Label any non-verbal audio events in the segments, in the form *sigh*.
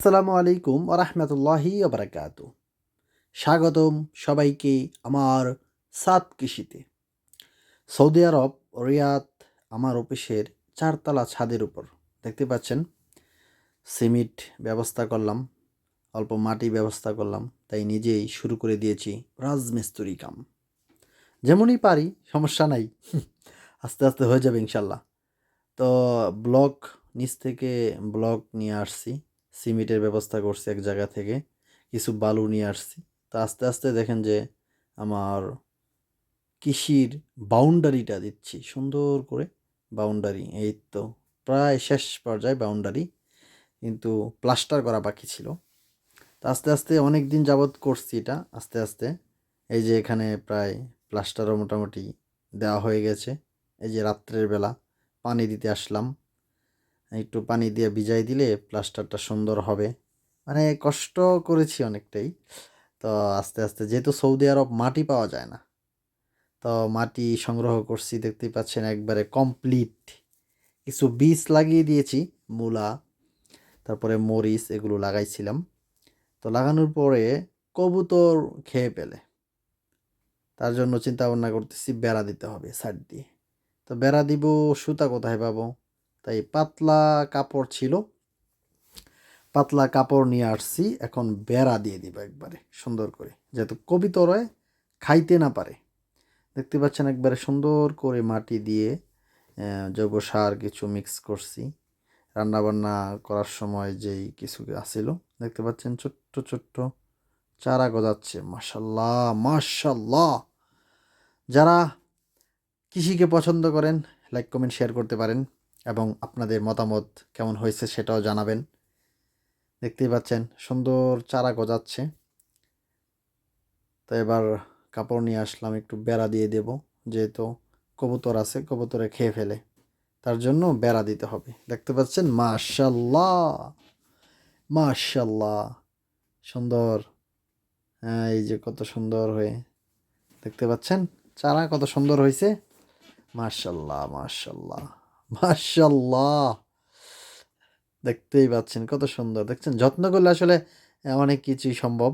আসসালামু আলাইকুম আরহামতুল্লাহি আবরাকাত স্বাগতম সবাইকে আমার সাত কৃষিতে। সৌদি আরব, রিয়াদ, আমার অফিসের চারতলা ছাদের উপর। দেখতে পাচ্ছেন, সিমেন্ট ব্যবস্থা করলাম, অল্প মাটি ব্যবস্থা করলাম, তাই নিজেই শুরু করে দিয়েছি রাজমিস্ত্রি কাম। যেমনই পারি, সমস্যা নাই, *laughs* আস্তে আস্তে হয়ে যাবে ইনশাল্লাহ। তো ব্লক, নিচ থেকে ব্লক নিয়ে আসছি। সিমেন্টের ব্যবস্থা করছি এক জায়গা থেকে, কিছু বালু নিয়ে আসছি। তো আস্তে আস্তে দেখেন যে আমার কৃষির বাউন্ডারিটা দিচ্ছি, সুন্দর করে বাউন্ডারি, এই তো প্রায় শেষ পর্যায়ে বাউন্ডারি, কিন্তু প্লাস্টার করা বাকি ছিল। তো আস্তে আস্তে অনেক দিন যাবৎ করছি এটা, আস্তে আস্তে এই যে এখানে প্রায় প্লাস্টারও মোটামুটি দেওয়া হয়ে গেছে। এই যে রাত্রের বেলা পানি দিতে আসলাম। একটু পানি দিয়ে ভিজাই দিলে প্লাস্টারটা সুন্দর হবে। মানে কষ্ট করেছি অনেকটাই। তো আস্তে আস্তে যেহেতু সৌদি আরব মাটি পাওয়া যায় না, তো মাটি সংগ্রহ করছি, দেখতেই পাচ্ছেন একবারে কমপ্লিট কিছু বীজ লাগিয়ে দিয়েছি, মূলা, তারপরে মরিচ এগুলো লাগাইছিলাম। তো লাগানোর পরে কবুতর খেয়ে পেলে তার জন্য চিন্তা ভাবনা করতেছি, বেড়া দিতে হবে সাইড দিয়ে। তো বেড়া দিব, সুতা কোথায় পাবো? তাই পাতলা কাপড় ছিল। পাতলা কাপড় নিয়ে আসছি, এখন বেড়া দিয়ে দিব একবারে, সুন্দর করে। যাতে কবিতরয় খাইতে না পারে। দেখতে পাচ্ছেন একবারে সুন্দর করে মাটি দিয়ে জৈব সার কিছু মিক্স করছি। রান্নাবান্না করার সময় যেই কিছু আসিল দেখতে পাচ্ছেন ছোট্ট ছোট্ট চারা গজাচ্ছে। মাশাল্লাহ মাশাল্লাহ! যারা কৃষিকে পছন্দ করেন লাইক কমেন্ট শেয়ার করতে পারেন। এবং আপনাদের মতামত কেমন হয়েছে সেটাও জানাবেন। দেখতেই পাচ্ছেন, সুন্দর চারা গজাচ্ছে। তো এবার কাপড় নিয়ে আসলাম, একটু বেড়া দিয়ে দেব, যেহেতু কবুতর আছে, কবুতরে খেয়ে ফেলে। তার জন্য বেড়া দিতে হবে। দেখতে পাচ্ছেন মাশাল্লাহ মাশাল্লাহ সুন্দর। হ্যাঁ এই যে কত সুন্দর হয়ে, দেখতে পাচ্ছেন, চারা কত সুন্দর হয়েছে। মাশাল্লাহ মাশাল্লাহ মাশাল্লাহ দেখতেই পাচ্ছেন কত সুন্দর। দেখছেন, যত্ন করলে আসলে অনেক কিছুই সম্ভব।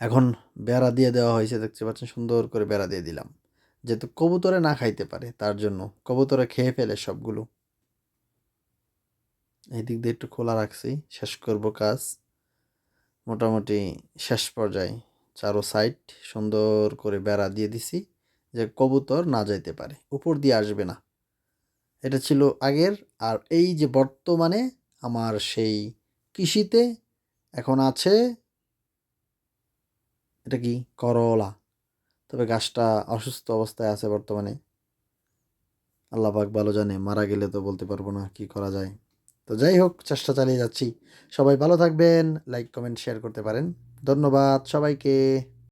এখন বেড়া দিয়ে দেওয়া হয়েছে, দেখতে পাচ্ছেন, সুন্দর করে বেড়া দিয়ে দিলাম। যেহেতু কবুতরে না খাইতে পারে, তার জন্য কবুতরে খেয়ে ফেলে সবগুলো। এই দিক দিয়ে একটু খোলা রাখছি, শেষ করব কাজ। মোটামুটি শেষ পর্যায়ে চারো সাইড সুন্দর করে বেড়া দিয়ে দিছি, যে কবুতর না যাইতে পারে, উপর দিয়ে আসবে না। এটা ছিল আগের। আর এই যে বর্তমানে আমার সেই কৃষিতে এখন আছে এটা কি? করলা। তবে গাছটা অসুস্থ অবস্থায় আছে বর্তমানে। আল্লাহ পাক ভালো জানে, মারা গেলে তো বলতে পারব না কি করা যায়। তো যাই হোক, চেষ্টা চালিয়ে যাচ্ছি। সবাই ভালো থাকবেন লাইক কমেন্ট শেয়ার করতে পারেন। ধন্যবাদ সবাইকে।